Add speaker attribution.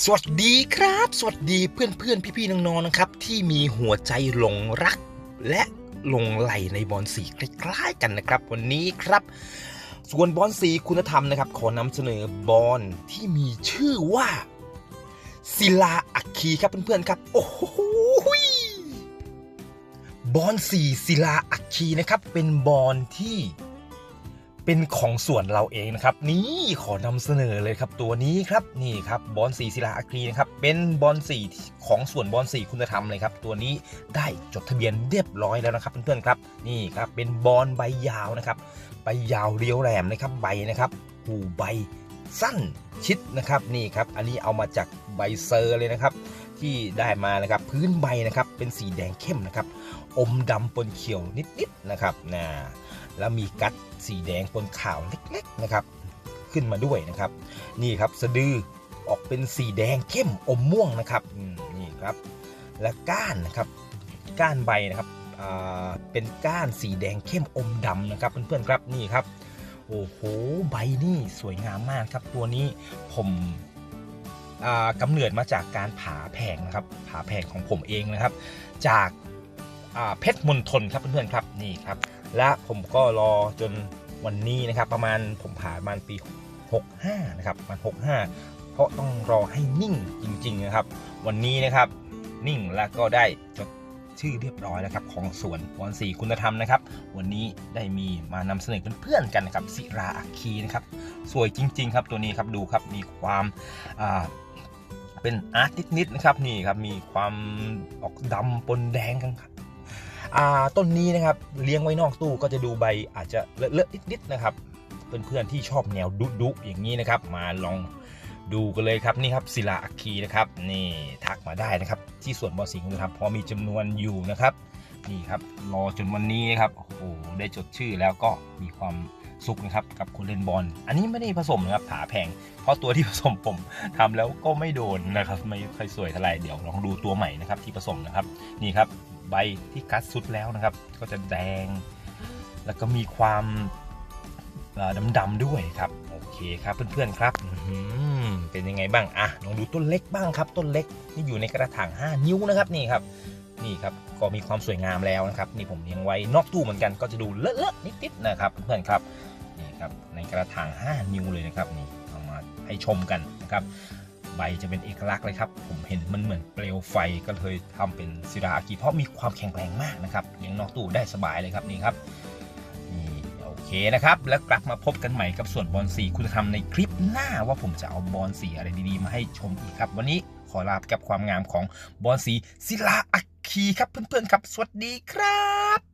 Speaker 1: สวัสดีครับ สวัสดีเพื่อนเพื่อนพี่พี่ๆน้องๆนะครับ ที่มีหัวใจหลงรัก และหลงไหลในบอลสีคล้ายๆกันนะครับ วันนี้ครับ ส่วนบอลสีคุณธรรมนะครับ ขอนำเสนอบอลที่มีชื่อว่าศิลาอัคคีครับเพื่อนๆครับ โอ้โหบอลสีศิลาอัคคีนะครับ เป็นบอลที่ เป็นของส่วนเราเองนะครับ นี่ขอนำเสนอเลยครับตัวนี้ครับนี่ครับบอลสีศิลาอัครีนะครับเป็นบอลสีของส่วนบอลสีคุณธรรมเลยครับตัวนี้ได้จดทะเบียนเรียบร้อยแล้วนะครับเพื่อนๆครับนี่ครับเป็นบอลใบยาวนะครับใบยาวเรียวแหลมนะครับใบนะครับหูใบ สั้นชิดนะครับนี่ครับอันนี้เอามาจากใบเซอร์เลยนะครับที่ได้มานะครับพื้นใบนะครับเป็นสีแดงเข้มนะครับอมดำปนเขียวนิดๆนะครับนะแล้วมีกัดสีแดงปนขาวเล็กๆนะครับขึ้นมาด้วยนะครับ นี่ครับสะดือออกเป็นสีแดงเข้มอมม่วงนะครับนี่ครับ และก้านนะครับก้านใบนะครับเป็นก้านสีแดงเข้มอมดำนะครับเพื่อนๆครับนี่ครับ โอ้โหใบนี่สวยงามมากครับตัวนี้ผมอ่ากำเนิดมาจากการผาแผงนะครับ ผาแผงของผมเองนะครับ จากาเพชรมณฑลครับเพื่อนๆครับนี่ครับ และผมก็รอจนวันนี้นะครับ ประมาณผมผ่าประมาณปี 65 นะครับประมาณ65 เพราะต้องรอให้นิ่งจริง ๆนะครับ วันนี้นะครับนิ่งแล้วก็ได้จด ชื่อเรียบร้อยแล้วครับของสวนบอนสีคุณธรรมนะครับ วันนี้ได้มีมานำเสนอเพื่อนๆกันนะครับศิราอัคคีนะครับสวยจริง ๆ ครับตัวนี้ครับดูครับมีความเป็นอาร์ตนิดๆนะครับนี่ครับมีความออกดำปนแดงกันครับต้นนี้นะครับเลี้ยงไว้นอกตู้ก็จะดูใบอาจจะเลอะๆนิดๆนะครับเพื่อนๆที่ชอบแนวดุๆอย่างนี้นะครับ มาลอง ดูกันเลยครับนี่ครับศิลาอัคคีนะครับนี่ทักมาได้นะครับ ที่ส่วนบอสิงห์นะครับพอมีจำนวนอยู่นะครับนี่ครับรอจนวันนี้นะครับโอ้โหได้จดชื่อแล้วก็มีความสุขนะครับกับคนเล่นบอล อันนี้ไม่ได้ผสมนะครับผาแพง เพราะตัวที่ผสมผมทำแล้วก็ไม่โดนนะครับ ไม่ค่อยสวยเท่าไหร่เดี๋ยวลองดูตัวใหม่นะครับที่ผสมนะครับนี่ครับใบที่กัดสุดแล้วนะครับ ก็จะแดง แล้วก็มีความดำๆด้วยครับโอเคครับเพื่อนๆครับ เป็นยังไงบ้างอะลองดูต้นเล็กบ้างครับ ต้นเล็กนี่อยู่ในกระถาง 5 นิ้วนะครับนี่ครับ นี่ครับก็มีความสวยงามแล้วนะครับ นี่ผมเลี้ยงไว้นอกตู้เหมือนกันก็จะดูเลอะๆนิดๆนะครับเพื่อนครับนี่ครับในกระถาง 5 นิ้วเลยนะครับนี่เอามาให้ชมกันนะครับใบจะเป็นเอกลักษณ์เลยครับ ผมเห็นมันเหมือนเปลวไฟก็เลยทำเป็นศิลาอากิเพราะมีความแข็งแรงมากนะครับเลี้ยงนอกตู้ได้สบายเลยครับนี่ครับ นะครับ แล้วกลับมาพบกันใหม่กับส่วนบอลสีคุณธรรมในคลิปหน้าว่าผมจะเอาบอลสีอะไรดีๆ มาให้ชมอีกครับ วันนี้ขอลาไปกับความงามของบอลสีศิลาอัคคีครับเพื่อนๆครับ สวัสดีครับ